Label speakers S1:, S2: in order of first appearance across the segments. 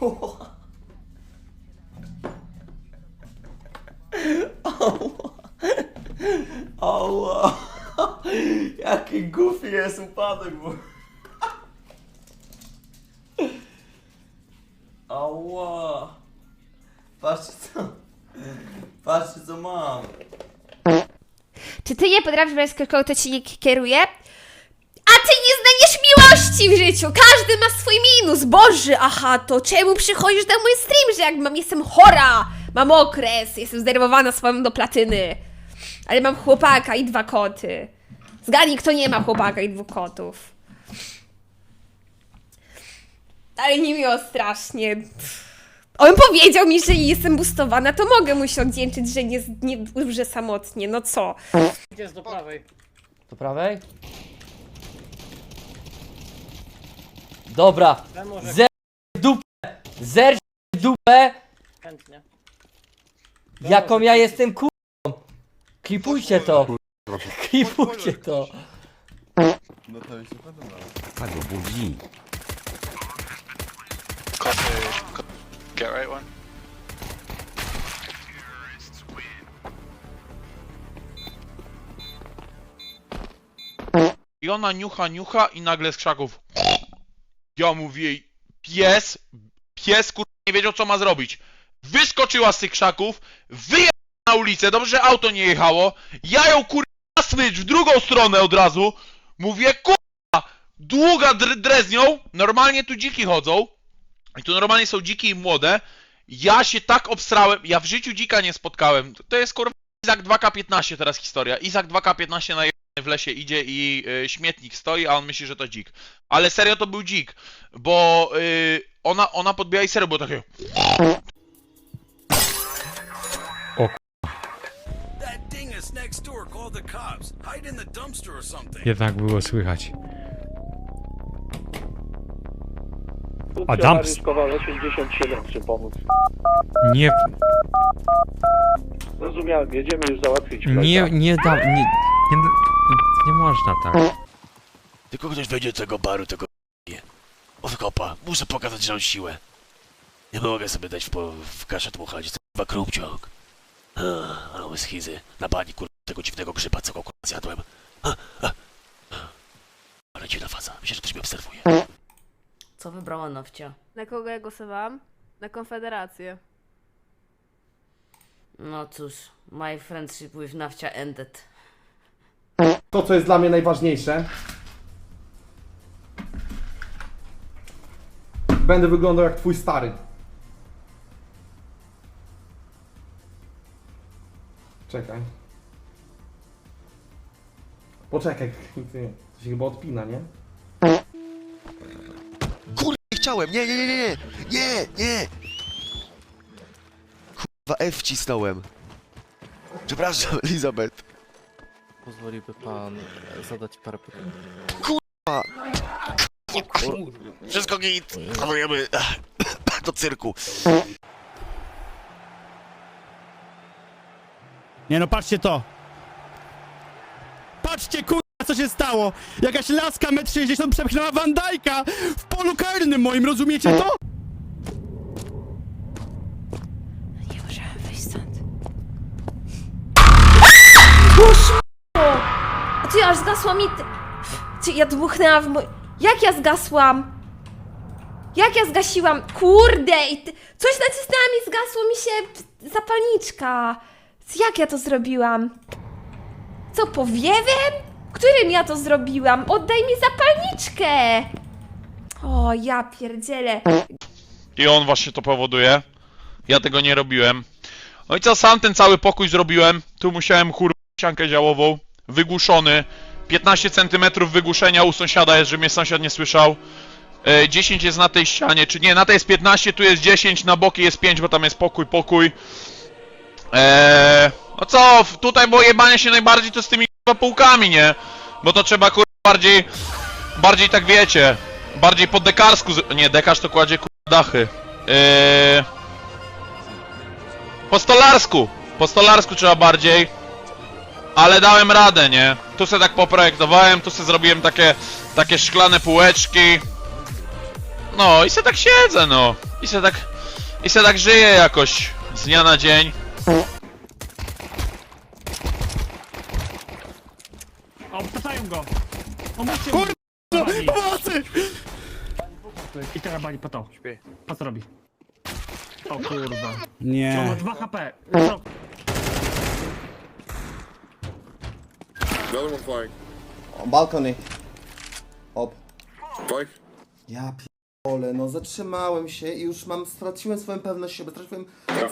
S1: Ała. Ała. Jaki goofy jest upadek, bo... Ała. Patrzcie co... Patrzcie co mam.
S2: Czy ty nie potrafisz brać kogo to ci nie kieruje? A ty nie znajdziesz miłości w życiu! Każdy ma swój minus! Boże, aha, to czemu przychodzisz na mój stream, że jak mam, jestem chora, mam okres, jestem zdenerwowana swoją do platyny. Ale mam chłopaka i dwa koty. Zgadnij, kto nie ma chłopaka i dwóch kotów. Ale nie miło strasznie. On powiedział mi, że jestem boostowana, to mogę mu się oddzięczyć, że nie, nie umrze samotnie. No co?
S3: Gdzie jest do prawej?
S4: Do prawej? Dobra.
S3: Może
S4: Zer dupę! Zer dupę!
S3: chętnie.
S4: Jaką ja jestem kurą! Klipujcie to! Klipujcie to!
S5: No to się podoba.
S6: Tak go budzi.
S7: Get right one.
S8: I ona niucha, niucha i nagle z krzaków. Ja mówię jej, pies, pies kur... nie wiedział co ma zrobić. Wyskoczyła z tych krzaków, wyjechała na ulicę, dobrze, że auto nie jechało. Ja ją kur... na smycz w drugą stronę od razu. Mówię, kurwa, długa dr dreznią, normalnie tu dziki chodzą. I tu normalnie są dziki i młode. Ja się tak obstrałem, ja w życiu dzika nie spotkałem. To jest kurwa Izak 2K15 teraz historia. Izak 2K15 na w lesie idzie i y, śmietnik stoi, a on myśli, że to dzik. Ale serio to był dzik, bo y, ona, ona podbiła i serio było takie...
S9: That dingus next door called the cops. Hide in the dumpster or something.
S6: Jednak było słychać. A dumps...
S3: Kowal 87, czy pomóc?
S6: Nie,
S3: Zrozumiałem, jedziemy już załatwić.
S6: nie, nie dam... Nie, nie, nie można tak.
S9: Tylko ktoś wejdzie do tego baru, tego nie. Odkopa. Muszę pokazać, że mam siłę. Nie mogę sobie dać w, po, w kaszę dmuchać. To chyba krumciok. Ah, Ale schizy. Na bani kur... tego dziwnego grzyba, co go kur... zjadłem. Ah, ah. Ale dziwna faza. Myślę, że ktoś mnie obserwuje.
S10: Co wybrała Nowcia?
S2: Na kogo ja głosowałam? Na Konfederację.
S10: No cóż, my friendship with Nowcia ended.
S11: To, co jest dla mnie najważniejsze. Będę wyglądał jak twój stary. Czekaj. Poczekaj, to się chyba odpina, nie?
S5: Kurde, chciałem! Nie, nie, nie, nie! Nie, nie! Kurwa, F wcisnąłem. Przepraszam, Elizabeth.
S3: Pozwoliłby pan zadać parę pytań?
S5: Wszystko git! Planujemy do cyrku.
S9: Nie no, patrzcie to! Patrzcie kurwa, co się stało! Jakaś laska 1,60 m przepchnęła Van Dijk'a w polu karnym moim, rozumiecie to?
S2: Ty aż zgasła mi... Czy ja dmuchnęłam w mój... Jak ja zgasłam? Jak ja zgasiłam? Kurde! I ty... Coś nacisnęłam i zgasło mi się zapalniczka. Jak ja to zrobiłam? Co, powiewem? Którym ja to zrobiłam? Oddaj mi zapalniczkę! O, ja pierdzielę.
S8: I on właśnie to powoduje. Ja tego nie robiłem. No i co, sam ten cały pokój zrobiłem. Tu musiałem kur... ściankę działową. Wygłuszony. 15 cm wygłuszenia u sąsiada jest, żeby mnie sąsiad nie słyszał. E, 10 jest na tej ścianie, czy nie, na tej jest 15, tu jest 10, na boki jest 5, bo tam jest pokój, pokój. Eee, no co, tutaj było jebanie się najbardziej to z tymi kurwa, półkami, nie? Bo to trzeba kur... bardziej, bardziej tak wiecie, bardziej po dekarsku, nie, dekarz to kładzie kur... dachy. Eee, po stolarsku, po stolarsku trzeba bardziej. Ale dałem radę, nie? Tu se tak poprojektowałem, tu se zrobiłem takie, takie szklane półeczki. No i se tak siedzę, no. I se tak, i se tak żyje jakoś z dnia na dzień.
S6: O, pytają go! Pomóżcie Kurwa! Pomocy! I teraz bali po to. Po co robi? O kurwa. Nie. On ma 2 HP. Co?
S1: Balkony. Op. Ja p***ole, no zatrzymałem się i już mam, straciłem swoją pewność siebie, straciłem,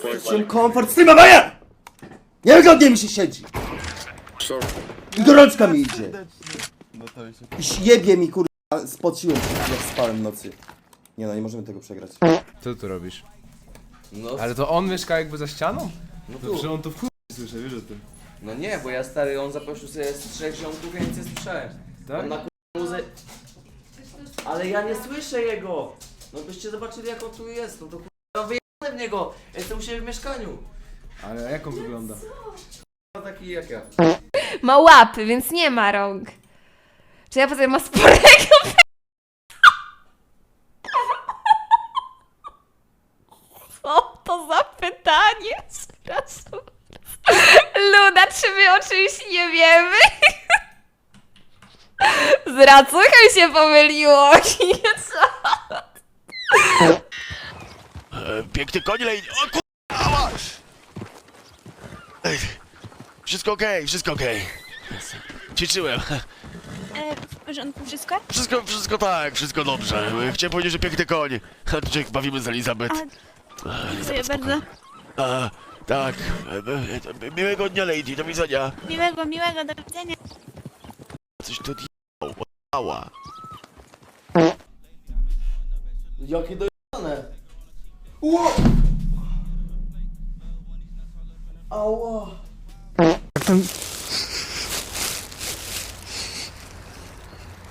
S1: straciłem komfort streamowania! Niewygodnie mi się siedzi! I gorączka mi idzie! I jebie mi kurwa, spociłem się jak spałem w nocy. Nie no, nie możemy tego przegrać.
S6: Co tu robisz?
S1: No,
S6: Ale to on mieszka jakby za ścianą?
S1: no
S6: To, że on tu w chuj słyszę, wiesz o tym.
S3: No nie, bo ja stary, on zaprosił sobie z trzech ziomków, ja nic nie słyszałem.
S6: Tak?
S3: On na muzę... Ale ja nie słyszę jego! No byście zobaczyli jak on tu jest, no to kurwa wyjechałem w niego! Ja jestem u siebie w mieszkaniu.
S6: Ale jak on wygląda?
S3: Taki jak ja.
S2: Ma łapy, więc nie ma rąk. Czy ja potem ma sporego Co to za pytanie? Przepraszam. Luna, czy my o czymś nie wiemy? Z racuchem się pomyliło. Co?
S9: E, piękny koń lej... O kurwa! Ej, Wszystko okej, wszystko okej. Ćwiczyłem.
S10: w porządku wszystko?
S9: Wszystko, wszystko tak, wszystko dobrze. Chciałem powiedzieć, że piękny koń. A tutaj bawimy z Elizabeth.
S10: Dziękuję bardzo.
S9: A, tak. Miłego dnia, lady. Do widzenia.
S10: Miłego, miłego, do widzenia.
S9: Coś tu odjebało. Ała.
S1: Jakie dojebane! Ło! Ała!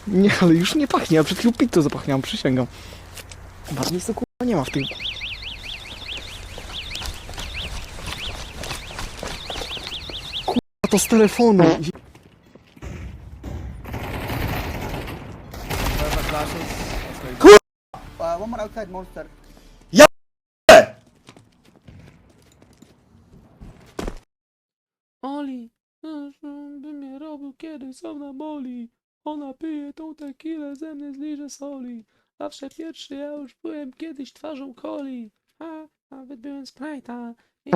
S11: Nie, ale już nie pachnie, ja przed chwilą pizzą zapachniałam, przysięgam. Nic to kurwa nie ma w tym. To z telefonu.
S3: Oli, by mnie robił kiedy są na boli. Ona pije tą tequilę, ze mnie zliże soli. Zawsze pierwszy, ja już byłem kiedyś twarzą coli. A, nawet byłem Sprite'a. I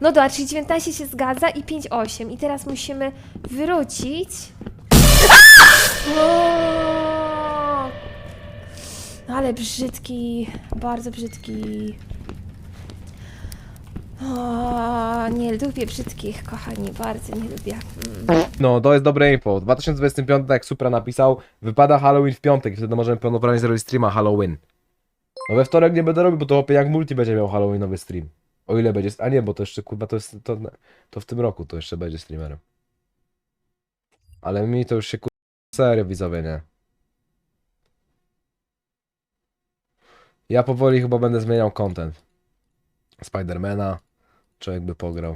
S2: No dobra, czyli 19 się zgadza i 5,8. I teraz musimy wrócić. O! Ale brzydki, bardzo brzydki. O, nie lubię brzydkich, kochani, bardzo nie lubię. Mm.
S6: No, to jest dobre info. W 2025, jak Supra napisał, wypada Halloween w piątek i wtedy możemy pełnoprawnie zrobić streama Halloween. No we wtorek nie będę robił, bo to chłopie jak multi będzie miał Halloweenowy stream. O ile będzie. A nie, bo to jeszcze kurwa to jest. To, to w tym roku to jeszcze będzie streamerem. Ale mi to już się kurwa serio widzowie, nie. Ja powoli chyba będę zmieniał content. Spidermana, człowiek by pograł.